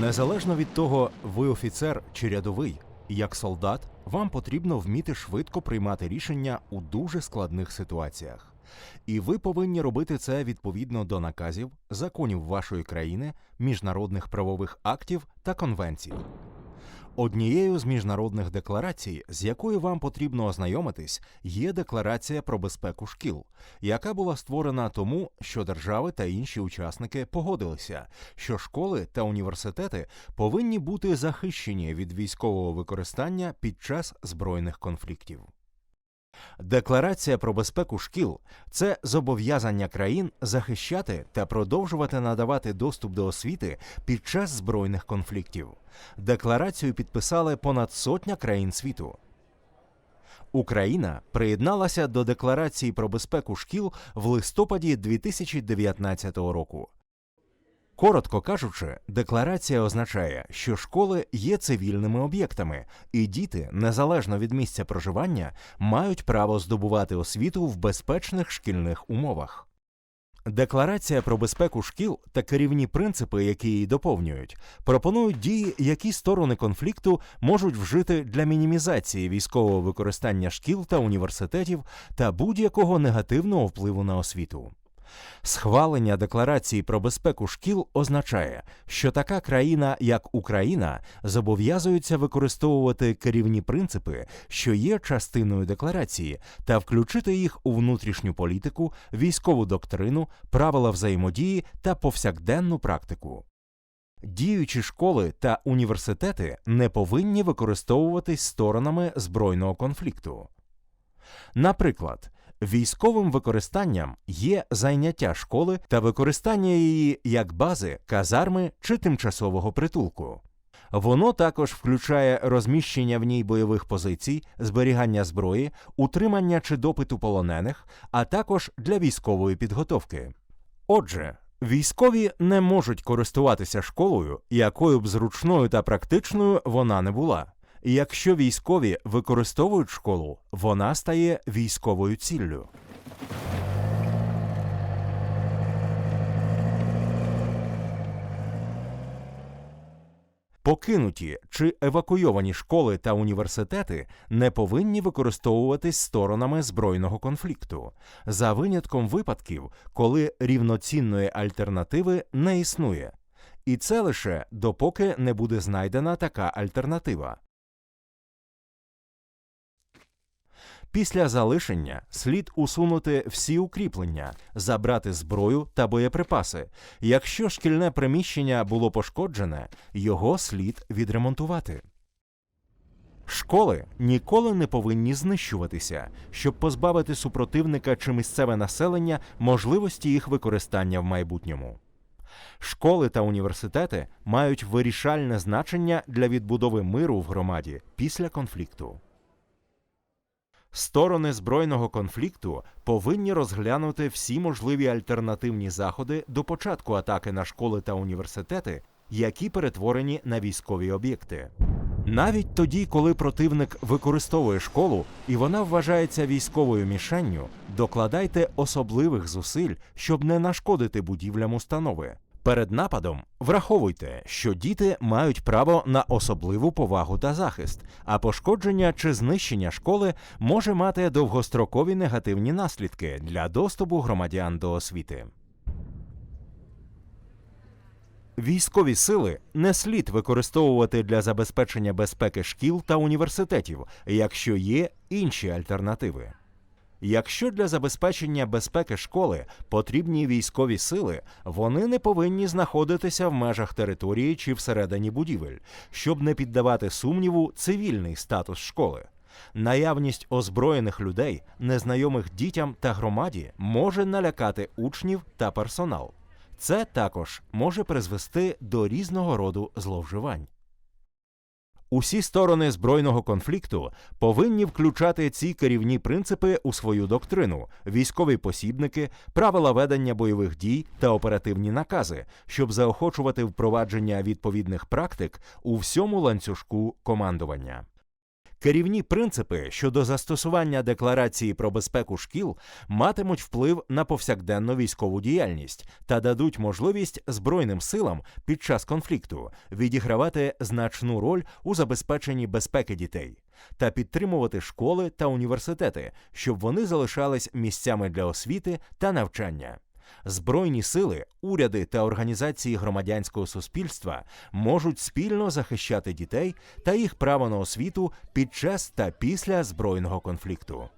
Незалежно від того, ви офіцер чи рядовий, як солдат, вам потрібно вміти швидко приймати рішення у дуже складних ситуаціях. І ви повинні робити це відповідно до наказів, законів вашої країни, міжнародних правових актів та конвенцій. Однією з міжнародних декларацій, з якою вам потрібно ознайомитись, є декларація про безпеку шкіл, яка була створена тому, що держави та інші учасники погодилися, що школи та університети повинні бути захищені від військового використання під час збройних конфліктів. Декларація про безпеку шкіл це зобов'язання країн захищати та продовжувати надавати доступ до освіти під час збройних конфліктів. Декларацію підписали понад сотня країн світу. Україна приєдналася до декларації про безпеку шкіл в листопаді 2019 року. Коротко кажучи, декларація означає, що школи є цивільними об'єктами, і діти, незалежно від місця проживання, мають право здобувати освіту в безпечних шкільних умовах. Декларація про безпеку шкіл та керівні принципи, які її доповнюють, пропонують дії, які сторони конфлікту можуть вжити для мінімізації військового використання шкіл та університетів та будь-якого негативного впливу на освіту. Схвалення декларації про безпеку шкіл означає, що така країна, як Україна, зобов'язується використовувати керівні принципи, що є частиною декларації, та включити їх у внутрішню політику, військову доктрину, правила взаємодії та повсякденну практику. Діючі школи та університети не повинні використовуватись сторонами збройного конфлікту. Наприклад, військовим використанням є зайняття школи та використання її як бази, казарми чи тимчасового притулку. Воно також включає розміщення в ній бойових позицій, зберігання зброї, утримання чи допиту полонених, а також для військової підготовки. Отже, військові не можуть користуватися школою, якою б зручною та практичною вона не була. І Якщо військові використовують школу, вона стає військовою ціллю. Покинуті чи евакуйовані школи та університети не повинні використовуватись сторонами збройного конфлікту за винятком випадків, коли рівноцінної альтернативи не існує. І це лише допоки не буде знайдена така альтернатива. Після залишення слід усунути всі укріплення, забрати зброю та боєприпаси. Якщо шкільне приміщення було пошкоджене, його слід відремонтувати. Школи ніколи не повинні знищуватися, щоб позбавити супротивника чи місцеве населення можливості їх використання в майбутньому. Школи та університети мають вирішальне значення для відбудови миру в громаді після конфлікту. Сторони збройного конфлікту повинні розглянути всі можливі альтернативні заходи до початку атаки на школи та університети, які перетворені на військові об'єкти. Навіть тоді, коли противник використовує школу і вона вважається військовою мішенню, докладайте особливих зусиль, щоб не нашкодити будівлям установи. Перед нападом враховуйте, що діти мають право на особливу повагу та захист, а пошкодження чи знищення школи може мати довгострокові негативні наслідки для доступу громадян до освіти. Військові сили не слід використовувати для забезпечення безпеки шкіл та університетів, якщо є інші альтернативи. Якщо для забезпечення безпеки школи потрібні військові сили, вони не повинні знаходитися в межах території чи всередині будівель, щоб не піддавати сумніву цивільний статус школи. Наявність озброєних людей, незнайомих дітям та громаді, може налякати учнів та персонал. Це також може призвести до різного роду зловживань. Усі сторони збройного конфлікту повинні включати ці керівні принципи у свою доктрину, військові посібники, правила ведення бойових дій та оперативні накази, щоб заохочувати впровадження відповідних практик у всьому ланцюжку командування. Керівні принципи щодо застосування декларації про безпеку шкіл матимуть вплив на повсякденну військову діяльність та дадуть можливість збройним силам під час конфлікту відігравати значну роль у забезпеченні безпеки дітей та підтримувати школи та університети, щоб вони залишались місцями для освіти та навчання. Збройні сили, уряди та організації громадянського суспільства можуть спільно захищати дітей та їх право на освіту під час та після збройного конфлікту.